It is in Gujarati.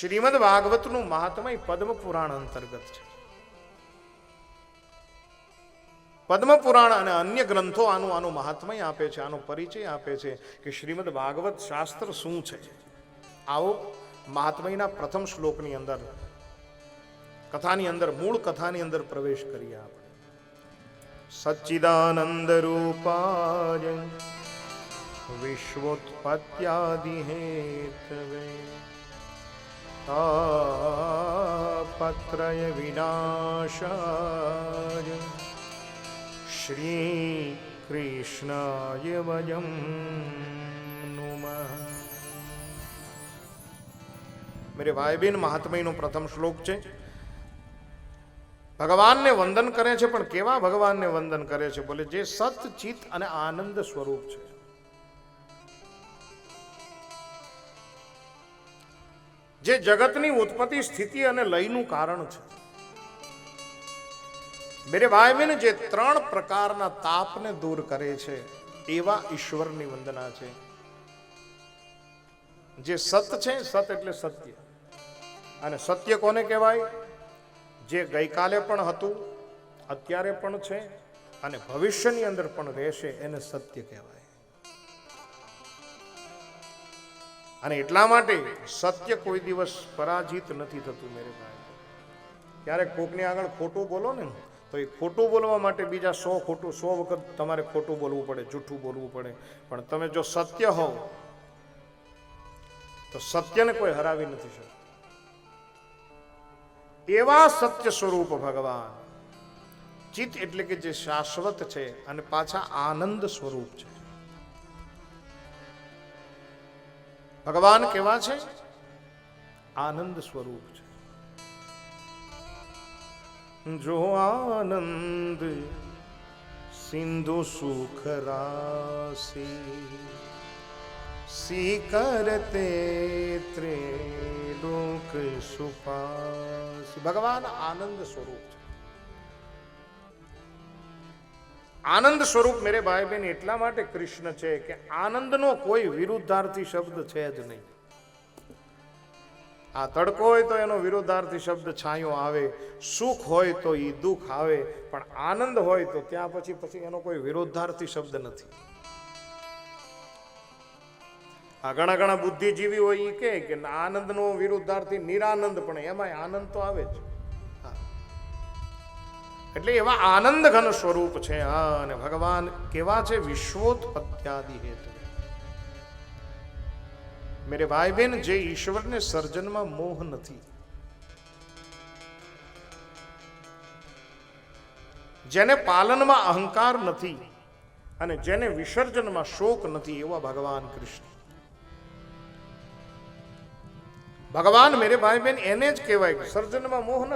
શ્રીમદ ભાગવતનું મહાત્મય પદ્મ પુરાણ અંતર્ગત છે. પદ્મ પુરાણ અને અન્ય ગ્રંથો આનું આનું મહાત્મય આપે છે, આનો પરિચય આપે છે કે શ્રીમદ ભાગવત શાસ્ત્ર શું છે. આવો મહાત્મયના પ્રથમ શ્લોકની અંદર, કથાની અંદર, મૂળ કથાની અંદર પ્રવેશ કરીએ આપણે. સચ્ચિદાનંદ રૂપાય વિશ્વોત્પત્યાદિ હેતવે તાપત્રય વિનાશાય શ્રી કૃષ્ણાય વયમ મેરે ભાઈ બહેન મહાત્મયનો પ્રથમ શ્લોક છે। ભગવાનને વંદન કરે છે, પણ કેવા ભગવાનને વંદન કરે છે? બોલે, જે સત ચિત અને આનંદ સ્વરૂપ છે. જે જગતની ઉત્પત્તિ સ્થિતિ અને લયનું કારણ છે. મેરે ભાઈ બહેન, જે ત્રણ પ્રકારના તાપને દૂર કરે છે, એવા ઈશ્વરની વંદના છે. જે સત છે, સત એટલે સત્ય. અને સત્ય કોને કહેવાય? જે ગઈકાલે પણ હતું, અત્યારે પણ છે, અને ભવિષ્યની અંદર પણ રહેશે, એને સત્ય કહેવાય. અને એટલા માટે સત્ય કોઈ દિવસ પરાજિત નથી થતું મેરે ભાઈ. ક્યારેક કોકની આગળ ખોટું બોલો ને, તો એ ખોટું બોલવા માટે બીજા સો ખોટું, સો વખત તમારે ખોટું બોલવું પડે, જૂઠું બોલવું પડે. પણ તમે જો સત્ય હોવ, તો સત્યને કોઈ હરાવી નથી શકતું. એવા સત્ય સ્વરૂપ ભગવાન. ચિત્ત એટલે કે જે શાશ્વત છે અને પાછા આનંદ સ્વરૂપ છે. ભગવાન કેવા છે? આનંદ સ્વરૂપ છે. જો આનંદ સિંધુ સુખ રાશી સી કરતે ત્રિલોક સુપાસી. ભગવાન આનંદ સ્વરૂપ છે. આનંદ સ્વરૂપ મેરે ભાઈ બહેન એટલા માટે કૃષ્ણ છે કે આનંદનો કોઈ વિરુદ્ધાર્થી શબ્દ છે જ નહીં આ તડકો હોય તો એનો વિરુદ્ધાર્થી શબ્દ છાંયો આવે, સુખ હોય તો એ દુઃખ આવે, પણ આનંદ હોય તો ત્યાં પછી પછી એનો કોઈ વિરોધાર્થી શબ્દ નથી આ ઘણા ઘણા બુદ્ધિજીવી હોય એ કે આનંદનો વિરુદ્ધાર્થી નિરાનંદ, પણ એમાંય આનંદ તો આવે જ. એટલે એવા આનંદ ઘન સ્વરૂપ છે. અને ભગવાન કેવા છે? વિશ્વોત્પત્યાદિ હેતુ. મેરે ભાઈ બહેન જે ઈશ્વરને સર્જનમાં મોહ નથી. જેને પાલનમાં અહંકાર નથી અને જેને વિસર્જનમાં શોક નથી, એવા ભગવાન કૃષ્ણ. ભગવાન, મેરે ભાઈ બહેન એને જ કહેવાય સર્જનમાં મોહ ન